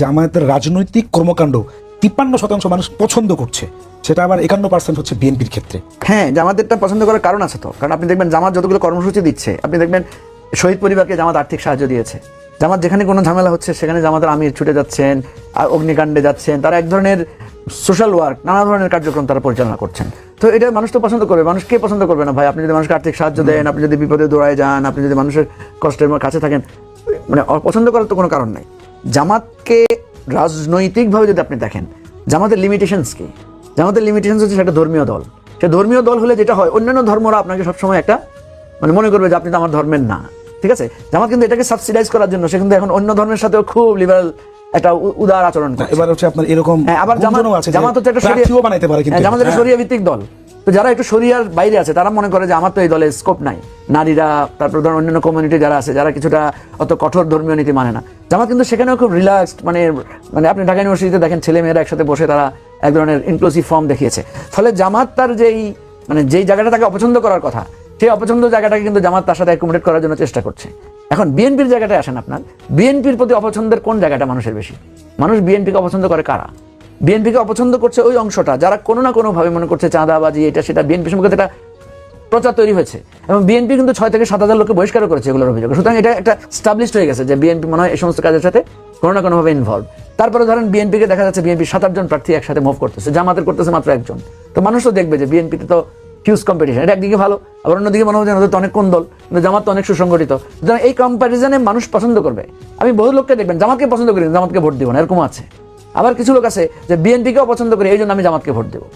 জামায়াতের রাজনৈতিক কর্মকাণ্ড তিপ্পান্ন শতাংশ মানুষ পছন্দ করছে। সেটা আবার একান্ন পার্সেন্ট হচ্ছে বিএনপির ক্ষেত্রে। হ্যাঁ জামাতেরটা পছন্দ করার কারণ আছে তো। কারণ আপনি দেখবেন জামাত যতগুলো কর্মসূচি দিচ্ছে আপনি দেখবেন শহীদ পরিবারকে জামাত আর্থিক সাহায্য দিয়েছে। জামাত যেখানে কোনো ঝামেলা হচ্ছে সেখানে জামাতের আমির ছুটে যাচ্ছেন আর অগ্নিকাণ্ডে যাচ্ছেন তারা এক ধরনের সোশ্যাল ওয়ার্ক নানা ধরনের কার্যক্রম তারা পরিচালনা করছেন। তো এটা মানুষ তো পছন্দ করবে মানুষ কে পছন্দ করবে না ভাই? আপনি যদি মানুষকে আর্থিক সাহায্য দেন আপনি যদি বিপদে দৌড়ায় যান আপনি যদি মানুষের কষ্টের কাছে থাকেন মানে অপছন্দ করার তো কোনো কারণ নাই। জামাতকে রাজনৈতিকভাবে যদি আপনি দেখেন জামাতের লিমিটেশনস কি? জামাতের লিমিটেশনস হচ্ছে সেটা ধর্মীয় দল। সে ধর্মীয় দল হলে যেটা হয় অন্যান্য ধর্মরা আপনাকে সবসময় একটা মানে মনে করবে যে আপনি তো আমার ধর্মের না। ঠিক আছে? জামাত কিন্তু এটাকে সাবসিডাইজ করার জন্য সে কিন্তু এখন অন্য ধর্মের সাথেও খুব লিবারাল একটা উদার আচরণ করে এবার হচ্ছে আপনার এরকম হ্যাঁ আবার জামাত হচ্ছে একটা শরিয়া- বানাইতে পারে কিন্তু হ্যাঁ, জামাত একটা হ্যাঁ। শরিয়া ভিত্তিক দল। তো যারা একটু শরিয়ার বাইরে আছে তারা মনে করে যে আমার তো এই দলে স্কোপ নাই। নারীরা তারপর ধরুন অন্যান্য কমিউনিটি যারা আছে যারা কিছুটা অত কঠোর ধর্মীয় নীতি মানে না। জামাত কিন্তু সেখানেও খুব রিল্যাক্সড মানে মানে আপনি ঢাকা ইউনিভার্সিটিতে দেখেন ছেলে মেয়েরা একসাথে বসে তারা এক ধরনের ইনক্লুসিভ ফর্ম দেখিয়েছে। ফলে জামাত তার যেই মানে যেই জায়গাটা তাকে অপছন্দ করার কথা, সেই অপছন্দ জায়গাটাকে কিন্তু জামাত তার সাথে অ্যাকোমোডেট করার জন্য চেষ্টা করছে। এখন বিএনপির জায়গাটায় আসেন আপনার। বিএনপির প্রতি অপছন্দের কোন জায়গাটা মানুষের বেশি? মানুষ বিএনপিকে অপছন্দ করে কারা? বিএনপিকে অপছন্দ করছে ওই অংশটা, যারা কোনো না কোনোভাবে মনে করছে চাঁদাবাজি, এটা সেটা বিএনপি সম্পর্কে একটা প্রচার তৈরি হয়েছে এবং বিএনপি কিন্তু ছয় থেকে সাত হাজার লোককে বহিষ্কারও করেছে এগুলোর অভিযোগ। সুতরাং এটা একটা স্টাবলিশড হয়ে গেছে যে বিএনপি মনে হয় এই সমস্ত কাজের সাথে কোনো না কোনোভাবে ইনভলভ তারপরে ধরেন বিএনপিকে দেখা যাচ্ছে বিএনপি সাত, আটজন প্রার্থী একসাথে মুভ করতেছে, জামাতের করতেছে মাত্র একজন। তো মানুষ তো দেখবে যে বিএনপিতে তো হিউজ কম্পিটিশন এটা একদিকে ভালো, আবার অন্যদিকে মনে হচ্ছে ওদের তো অনেক কোন দল কিন্তু জামাত তো অনেক সুসংগঠিত। সুতরাং এই কম্প্যারিজনে মানুষ পছন্দ করবে। আমি বহু লোককে দেখবেন, জামাতকে পছন্দ করি জামাতকে ভোট দিব না এরকম আছে। আবার কিছু লোক আছে যে বিএনপিকেও পছন্দ করে, এই জন্য আমি জামাতকে ভোট দেবো।